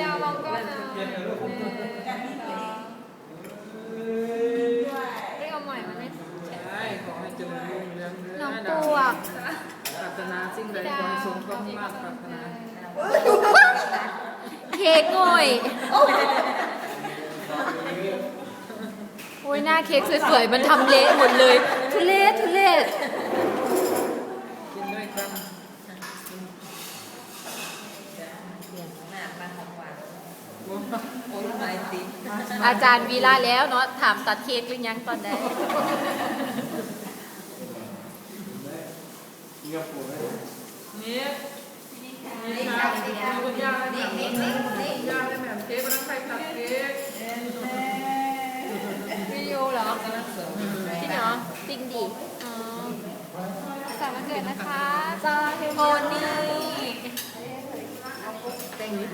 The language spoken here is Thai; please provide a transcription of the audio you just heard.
ดาวมองก้อนะเย็นเลยลูกเรียกเอาใหม่มาเนี่ยใช่ขอให้เจริญรุ่งเรืองเน้องอยปวกปรารถนาสิ่งใดขอให้สมความมากปรารถนาเค้กหน่อยโอ้ยหน้าเค้กสวยๆ มันทำเละหมดเลยทุเรศทุเรศ กินด้วยกัน อาจารย์วีระแล้วเนาะถามตัดเค้กหรือยังตอนแรกนี่นี่ครับคุณย่าได้แบบย่าได้แบบเค้กมันต้องใส่ตัดเค้กวิดีโอเหรอจริงเหรอจริงดิอ๋อสามวันเกิดนะคะโทนี่เต้นนิด